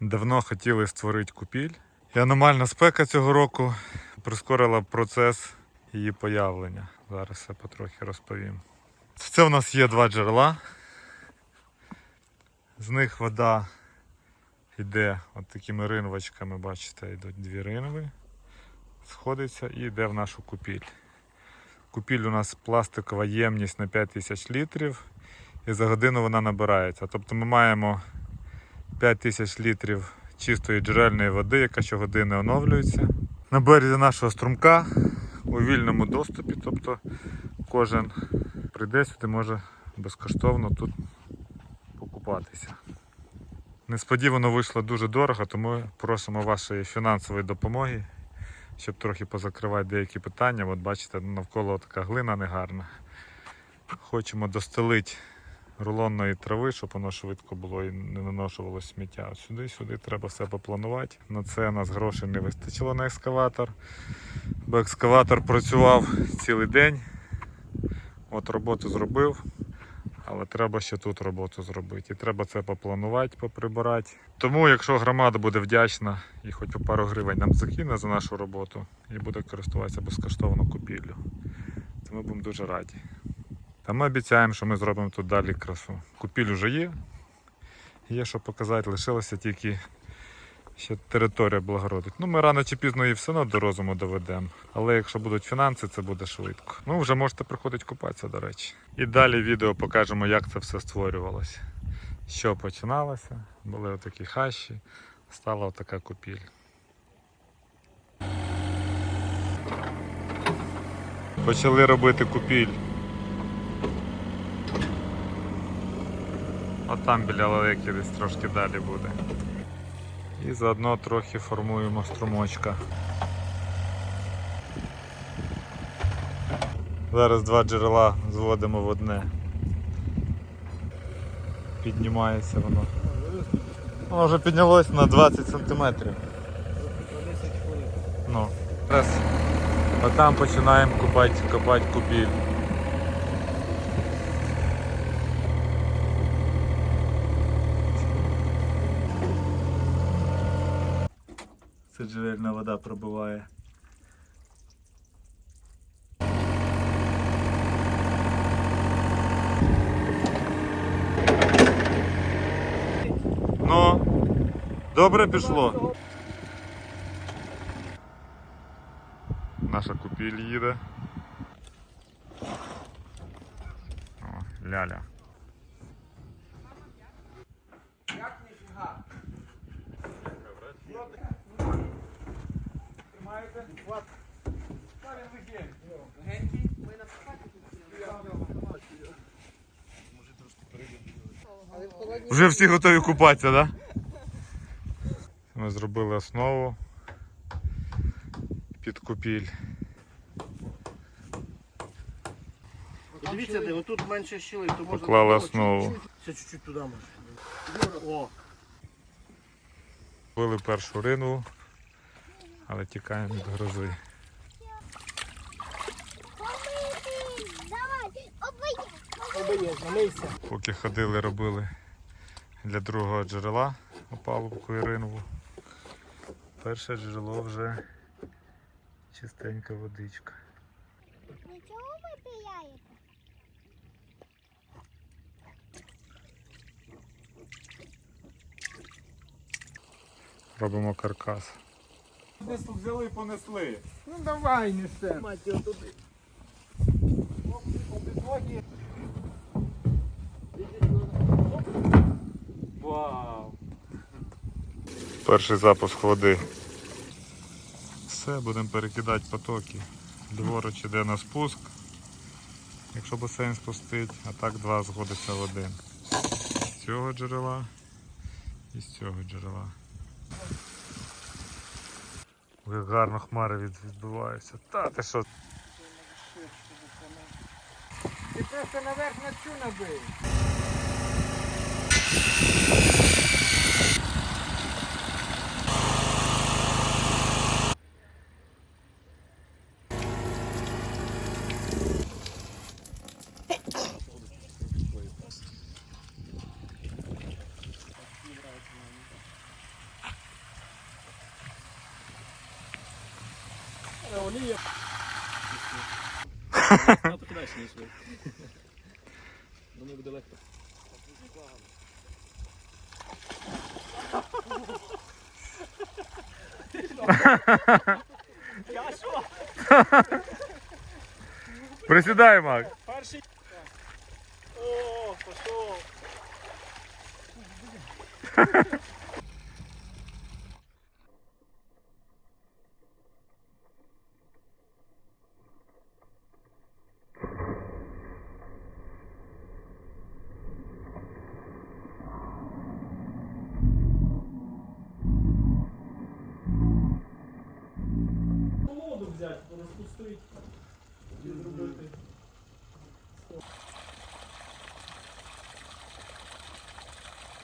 Давно хотіли створити купіль. І аномальна спека цього року прискорила процес її появлення. Зараз все потрохи розповім. Це у нас є два джерела. З них вода йде от такими ринвочками, бачите, йдуть дві ринви, сходиться і йде в нашу купіль. Купіль у нас пластикова ємність на 5000 літрів і за годину вона набирається. Тобто ми маємо 5000 літрів чистої джерельної води, яка щогодини оновлюється. На березі нашого струмка у вільному доступі, тобто кожен прийде сюди, може безкоштовно тут покупатися. Несподівано вийшло дуже дорого, тому просимо вашої фінансової допомоги, щоб трохи позакривати деякі питання. От бачите, навколо така глина негарна. Хочемо достелити рулонної трави, щоб воно швидко було і не наношувало сміття. От Сюди, сюди треба все попланувати. На це у нас грошей не вистачило на екскаватор. Бо екскаватор працював цілий день. От роботу зробив, але треба ще тут роботу зробити. І треба це попланувати, поприбирати. Тому, якщо громада буде вдячна і хоч по пару гривень нам закине за нашу роботу і буде користуватися безкоштовно купівлю, то ми будемо дуже раді. Та ми обіцяємо, що ми зробимо тут далі красу. Купіль вже є. Є що показати, лишилося тільки ще територія благородить. Ну, ми рано чи пізно її все одно до розуму доведемо. Але якщо будуть фінанси, це буде швидко. Ну, вже можете приходити купатися, до речі. І далі відео покажемо, як це все створювалося. Що починалося, були отакі хащі, стала отака купіль. Почали робити купіль. Там біля лелеки десь трошки далі буде. І заодно трохи формуємо струмочка. Зараз два джерела зводимо в одне. Піднімається воно. Воно вже піднялось на 20 сантиметрів. Ну, зараз отам починаємо копати, копати купіль. Це джерельна вода пробиває. Ну, добре пішло. Наша купіль їде. О, ляля. Вже всі готові купатися, так? Да? Ми зробили основу під купіль. Дивіться, де отут менше щілей, то можна. Поклали основу. Ще чуть-чуть туди може. О, Били першу ринву, але тікаємо від грози. Поки ходили, робили для другого джерела опалубку і ринву. Перше джерело вже чистенька водичка. Нічого ви піляєте? Робимо каркас. Десь тут взяли і понесли. Ну давай, несе. Мать його туди. Вау! Перший запуск води. Все, будемо перекидати потоки. Ліворуч іде на спуск, якщо басейн спустить, а так два згодиться в один. З цього джерела і з цього джерела. Як гарно хмари від- відбиваються. Та ти що? Ти просто наверх на цю набив. Олія. Трохи далі ніж ви. Думаю, буде. Присідай, Мак. Перший. О, пішов.